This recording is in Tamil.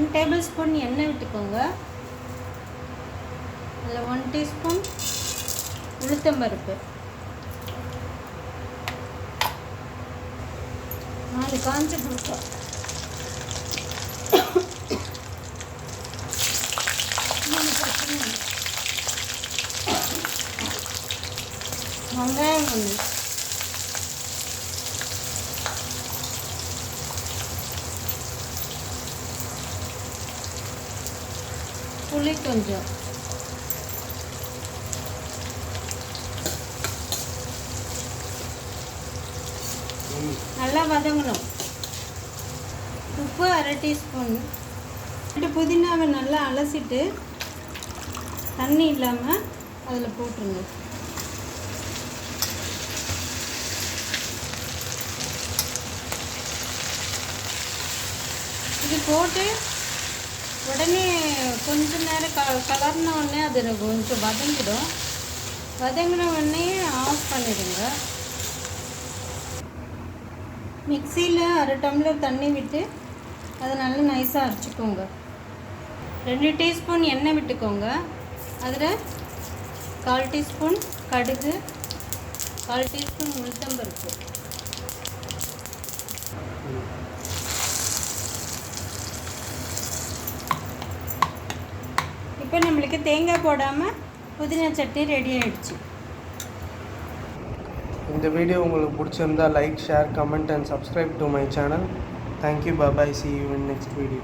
ஒன் டேபிள் ஸ்பூன் எண்ணெய் விட்டுக்கோங்க. அதில் ஒன் டீஸ்பூன் உளுத்தம்பருப்பு. நாலு காஞ்ச மிளகா வெங்காயம் ஒன்று புளி கொஞ்சம். நல்லா வதங்கணும். உப்பு அரை டீஸ்பூன். ரெண்டு புதினாவை நல்லா அலசிட்டு தண்ணி இல்லாமல் அதில் போட்டுருங்க. இது போட்டு உடனே கொஞ்ச நேரம் க கலர்ன உடனே அது கொஞ்சம் வதங்கிடும். வதங்கின உடனே ஆஃப் பண்ணிடுங்க. மிக்சியில் அரை டம்ளர் தண்ணி விட்டு அதை நல்லா நைஸாக அரைச்சிக்கோங்க. ரெண்டு டீஸ்பூன் எண்ணெய் விட்டுக்கோங்க. அதில் கால் டீஸ்பூன் கடுகு கால் டீஸ்பூன் உளுத்தம்பருப்பு. இப்போ நம்மளுக்கு தேங்காய் போடாமல் புதினா சட்னி ரெடி ஆகிடுச்சு இந்த வீடியோ உங்களுக்கு பிடிச்சிருந்தா like share comment and subscribe to my channel thank you bye bye see you in next video